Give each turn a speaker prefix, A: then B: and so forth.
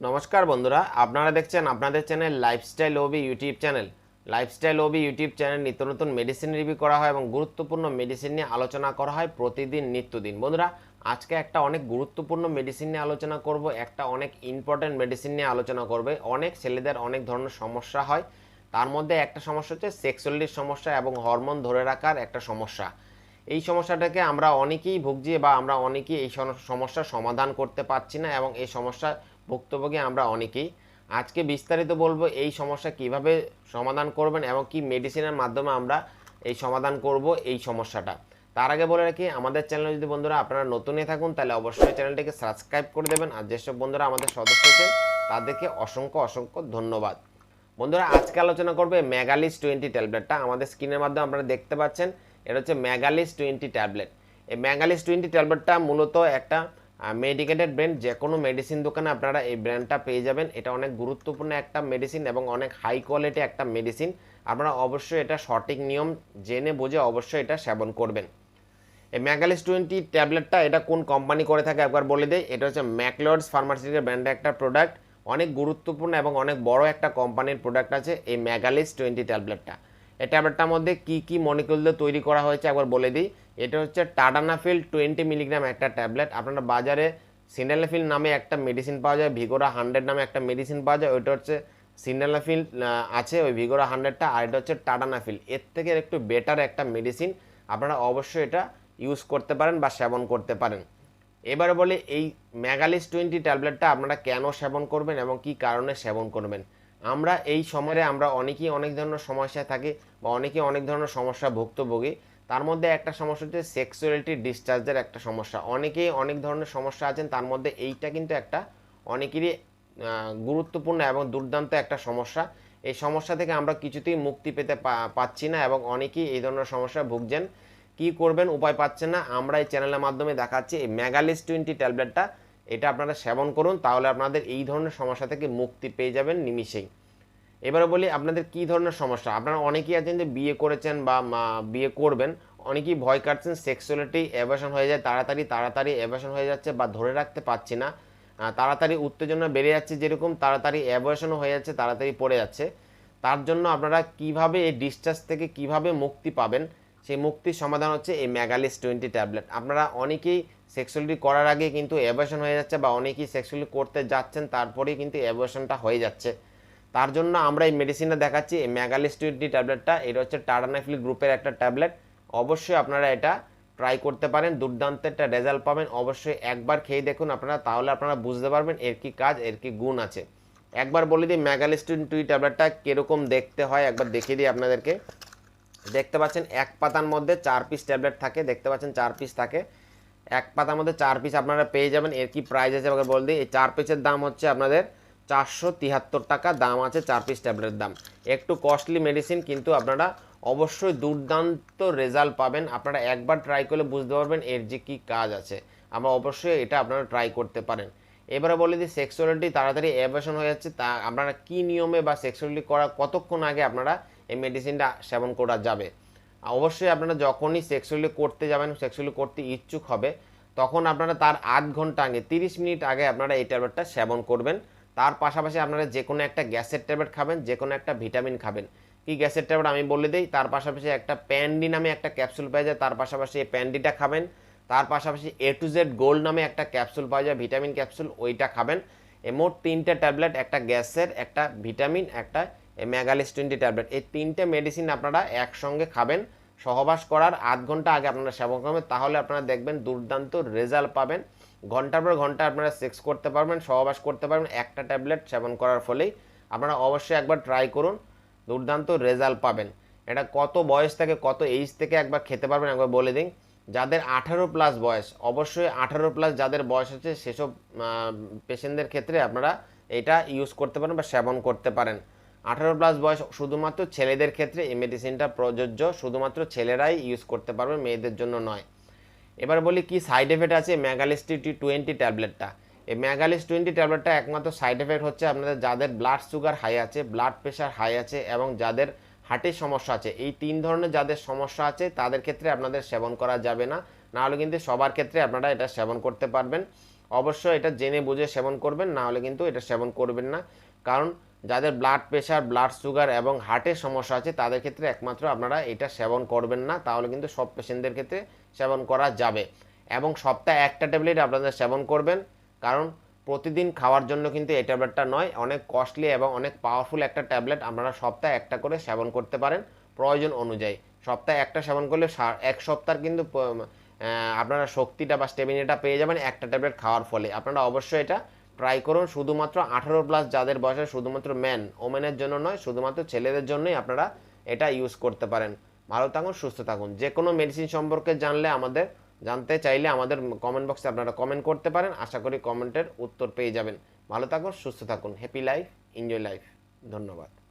A: নমস্কার বন্ধুরা, আপনারা দেখছেন আপনাদের channel lifestyle OB YouTube channel lifestyle OB YouTube channel নিত্য নতুন মেডিসিন রিভিউ করা হয় এবং গুরুত্বপূর্ণ মেডিসিন নিয়ে আলোচনা করা হয় প্রতিদিন, নিত্যদিন। বন্ধুরা, আজকে একটা অনেক গুরুত্বপূর্ণ মেডিসিন নিয়ে আলোচনা করব, একটা অনেক ইম্পর্ট্যান্ট মেডিসিন নিয়ে আলোচনা করবে। অনেক ছেলেদের অনেক ধরনের সমস্যা হয়। তার মধ্যে একটা সমস্যা হচ্ছে সেক্সুয়ালিটির সমস্যা এবং হরমোন ধরে রাখার একটা সমস্যা। এই সমস্যাটাকে আমরা অনেকেই ভুগছি বা আমরা অনেকেই এই সমস্যার সমাধান করতে পারছি না এবং এই সমস্যা ভুক্তভোগী আমরা অনেকেই। আজকে বিস্তারিত বলব এই সমস্যা কীভাবে সমাধান করবেন এবং কি মেডিসিনের মাধ্যমে আমরা এই সমাধান করব এই সমস্যাটা। তার আগে বলে রাখি, আমাদের চ্যানেলে যদি বন্ধুরা আপনারা নতুনই থাকুন, তাহলে অবশ্যই চ্যানেলটিকে সাবস্ক্রাইব করে দেবেন। আর যেসব বন্ধুরা আমাদের সদস্য আছেন, তাদেরকে অসংখ্য অসংখ্য ধন্যবাদ। বন্ধুরা, আজকে আলোচনা করবে ম্যাগালিস টোয়েন্টি ট্যাবলেটটা আমাদের স্ক্রিনের মাধ্যমে আপনারা দেখতে পাচ্ছেন, এটা হচ্ছে ম্যাগালিস টোয়েন্টি ট্যাবলেট এই ম্যাগালিস টোয়েন্টি ট্যাবলেটটা মূলত একটা মেডিকেটেড ব্র্যান্ড যে কোনো মেডিসিন দোকানে আপনারা এই ব্র্যান্ডটা পেয়ে যাবেন। এটা অনেক গুরুত্বপূর্ণ একটা মেডিসিন এবং অনেক হাই কোয়ালিটি একটা মেডিসিন আপনারা অবশ্যই এটা সঠিক নিয়ম জেনে বুঝে অবশ্যই এটা সেবন করবেন। এই ম্যাগালিস টোয়েন্টি ট্যাবলেটটা এটা কোন কোম্পানি করে থাকে একবার বলে দেয় এটা হচ্ছে ম্যাকলডস ফার্মাসিউটিক্যাল ব্র্যান্ডের একটা প্রোডাক্ট অনেক গুরুত্বপূর্ণ এবং অনেক বড় একটা কোম্পানির প্রোডাক্ট আছে এই ম্যাগালিস টোয়েন্টি ট্যাবলেটটা এই ট্যাবলেটটার মধ্যে কি কি মলিকুল দিয়ে তৈরি করা হয়েছে একবার বলে দিই। এটা হচ্ছে টাডানাফিল টোয়েন্টি মিলিগ্রাম একটা ট্যাবলেট আপনারা বাজারে সিন্ডালাফিল নামে একটা মেডিসিন পাওয়া যায়, ভিগোরা হান্ড্রেড নামে একটা মেডিসিন পাওয়া যায়, ওইটা হচ্ছে সিন্ডালাফিল আছে ওই ভিগোরা হান্ড্রেডটা আর এটা হচ্ছে টাডানাফিল এর থেকে একটু বেটার একটা মেডিসিন আপনারা অবশ্যই এটা ইউজ করতে পারেন বা সেবন করতে পারেন। এবারে বলি, এই ম্যাগালিস টোয়েন্টি ট্যাবলেটটা আপনারা কেন সেবন করবেন এবং কি কারণে সেবন করবেন? আমরা এই সময়ে আমরা অনেকেই অনেক ধরনের সমস্যায় থাকি বা অনেকেই অনেক ধরনের সমস্যা ভুক্তভোগী। তার মধ্যে একটা সমস্যা হচ্ছে সেক্সুয়ালিটি ডিসচার্জের একটা সমস্যা। অনেকেই অনেক ধরনের সমস্যা আছেন, তার মধ্যে এইটা কিন্তু একটা অনেকেরই গুরুত্বপূর্ণ এবং দুর্দান্ত একটা সমস্যা। এই সমস্যা থেকে আমরা কিছুতেই মুক্তি পেতে পাচ্ছি না এবং অনেকেই এই ধরনের সমস্যা ভুগছেন। কি করবেন, উপায় পাচ্ছেন না। আমরা এই চ্যানেলের মাধ্যমে দেখাচ্ছি এই ম্যাগালিস টোয়েন্টি ট্যাবলেটটা এটা আপনারা সেবন করুন, তাহলে আপনাদের এই ধরনের সমস্যা থেকে মুক্তি পেয়ে যাবেন নিমিষেই। এবারে বলি, আপনাদের কি ধরনের সমস্যা? আপনারা অনেকেই আছেন যে বিয়ে করেছেন বা বিয়ে করবেন, অনেকেই ভয় কাটছেন সেক্সুয়ালিটি অ্যাভাশন হয়ে যায়, তাড়াতাড়ি তাড়াতাড়ি অ্যাভাশন হয়ে যাচ্ছে বা ধরে রাখতে পারছি না। তাড়াতাড়ি উত্তেজনা বেড়ে যাচ্ছে যেরকম, তাড়াতাড়ি অ্যাভাশনও হয়ে যাচ্ছে, তাড়াতাড়ি পড়ে যাচ্ছে। তার জন্য আপনারা কীভাবে এই ডিসচার্জ থেকে কীভাবে মুক্তি পাবেন? সেই মুক্তির সমাধান হচ্ছে এই ম্যাগালিস টোয়েন্টি ট্যাবলেট আপনারা অনেকেই সেক্সুয়ালিটি করার আগে কিন্তু অ্যাভাশন হয়ে যাচ্ছে বা অনেকেই সেক্সুয়ালি করতে যাচ্ছেন, তারপরেই কিন্তু অ্যাভাশনটা হয়ে যাচ্ছে। তার জন্য আমরা এই মেডিসিনটা দেখাচ্ছি, এই ম্যাগালিস টোয়েন্টি ট্যাবলেটটা এটা হচ্ছে টাটানাফিল গ্রুপের একটা ট্যাবলেট অবশ্যই আপনারা এটা ট্রাই করতে পারেন, দুর্দান্ত একটা রেজাল্ট পাবেন। অবশ্যই একবার খেয়ে দেখুন আপনারা, তাহলে আপনারা বুঝতে পারবেন এর কি কাজ, এর কি গুণ আছে। একবার বলে দিই ম্যাগালিস টোয়েন্টি ট্যাবলেটটা কীরকম দেখতে হয়, একবার দেখিয়ে দিই আপনাদেরকে। দেখতে পাচ্ছেন, এক পাতার মধ্যে চার পিস ট্যাবলেট থাকে, দেখতে পাচ্ছেন চার পিস থাকে। এক পাতার মধ্যে চার পিস আপনারা পেয়ে যাবেন। এর কি প্রাইস আছে আমাকে বল দিই। এই চার পিসের দাম হচ্ছে আপনাদের চারশো তিয়াত্তর টাকা। দাম আছে চার পিস ট্যাবলেটের দাম। একটু কস্টলি মেডিসিন কিন্তু আপনারা অবশ্যই দুর্দান্ত রেজাল্ট পাবেন। আপনারা একবার ট্রাই করলে বুঝতে পারবেন এর যে কী কাজ আছে। আমরা অবশ্যই এটা আপনারা ট্রাই করতে পারেন। এবারে বলে দিই সেক্সুয়ালিটি তাড়াতাড়ি অ্যাভাশন হয়ে যাচ্ছে। তা আপনারা কী নিয়মে বা সেক্সুয়ালিটি করা কতক্ষণ আগে আপনারা এই মেডিসিনটা সেবন করা যাবে? অবশ্যই আপনারা যখনই সেক্সুয়ালি করতে যাবেন সেক্সুয়ালি করতে ইচ্ছুক হবে, তখন আপনারা তার আধ ঘণ্টা আগে, তিরিশ মিনিট আগে আপনারা এই ট্যাবলেটটা সেবন করবেন। তার পাশাপাশি আপনারা যে কোনো একটা গ্যাসের ট্যাবলেট খাবেন যে কোনো একটা ভিটামিন খাবেন। কি গ্যাসের ট্যাবলেট আমি বলে দিই, তার পাশাপাশি একটা প্যান্ডি নামে একটা ক্যাপসুল পাওয়া যায়, তার পাশাপাশি এই প্যান্ডিটা খাবেন। তার পাশাপাশি এ টু জেড গোল্ড নামে একটা ক্যাপসুল পাওয়া যায়, ভিটামিন ক্যাপসুল, ওইটা খাবেন। মোট তিনটে ট্যাবলেট, একটা গ্যাসের, একটা ভিটামিন, একটা ম্যাগালিস টোয়েন্টি ট্যাবলেট এই তিনটে মেডিসিন আপনারা একসঙ্গে খাবেন, সহবাস করার আধ ঘণ্টা আগে আপনারা সেবন করবেন, তাহলে আপনারা দেখবেন দুর্দান্ত রেজাল্ট পাবেন। ঘণ্টার পর ঘণ্টা আপনারা সেক্স করতে পারবেন, সহবাস করতে পারবেন, একটা ট্যাবলেট সেবন করার ফলেই আপনারা অবশ্যই একবার ট্রাই করুন, দুর্দান্ত রেজাল্ট পাবেন। এটা কত বয়স থেকে, কত এইজ থেকে একবার খেতে পারবেন একবার বলে দিন। যাদের আঠারো প্লাস বয়স, অবশ্যই আঠারো প্লাস যাদের বয়স আছে, সেসব পেশেন্টদের ক্ষেত্রে আপনারা এটা ইউজ করতে পারেন বা সেবন করতে পারেন। আঠারো প্লাস বয়স শুধুমাত্র ছেলেদের ক্ষেত্রে এই মেডিসিনটা প্রযোজ্য, শুধুমাত্র ছেলেরাই ইউজ করতে পারবে, মেয়েদের জন্য নয়। এবার বলি কি সাইড এফেক্ট আছে ম্যাগালিস্টি টি টোয়েন্টি ট্যাবলেটটা এই ম্যাগালিস টোয়েন্টি ট্যাবলেটটা একমাত্র সাইড এফেক্ট হচ্ছে আপনাদের যাদের ব্লাড সুগার হাই আছে ব্লাড প্রেশার হাই আছে এবং যাদের হার্টের সমস্যা আছে। এই তিন ধরনের যাদের সমস্যা আছে, তাদের ক্ষেত্রে আপনাদের সেবন করা যাবে না। নাহলে কিন্তু সবার ক্ষেত্রে আপনারা এটা সেবন করতে পারবেন। অবশ্যই এটা জেনে বুঝে সেবন করবেন না হলে কিন্তু এটা সেবন করবেন না। কারণ যাদের ব্লাড প্রেশার ব্লাড সুগার এবং হার্টের সমস্যা আছে, তাদের ক্ষেত্রে একমাত্র আপনারা এটা সেবন করবেন না। তাহলে কিন্তু সব পেশেন্টদের ক্ষেত্রে সেবন করা যাবে। এবং সপ্তাহে একটা ট্যাবলেট আপনাদের সেবন করবেন। কারণ প্রতিদিন খাওয়ার জন্য কিন্তু এই ট্যাবলেটটা নয়, অনেক কস্টলি এবং অনেক পাওয়ারফুল একটা ট্যাবলেট আপনারা সপ্তাহে একটা করে সেবন করতে পারেন প্রয়োজন অনুযায়ী। সপ্তাহে একটা সেবন করলে এক সপ্তাহ কিন্তু আপনারা শক্তিটা বা স্টেমিনাটা পেয়ে যাবেন একটা ট্যাবলেট খাওয়ার ফলে। আপনারা অবশ্যই এটা ট্রাই করুন, শুধুমাত্র আঠারো প্লাস যাদের বয়সে শুধুমাত্র ম্যান ওমেনের জন্য নয়, শুধুমাত্র ছেলেদের জন্যই আপনারা এটা ইউজ করতে পারেন। ভালো থাকুন, সুস্থ থাকুন। যে কোনো মেডিসিন সম্পর্কে জানলে আমাদের, জানতে চাইলে আমাদের কমেন্ট বক্সে আপনারা কমেন্ট করতে পারেন। আশা করি কমেন্টের উত্তর পেয়ে যাবেন। ভালো থাকুন, সুস্থ থাকুন। হ্যাপি লাইফ এনজয় লাইফ ধন্যবাদ।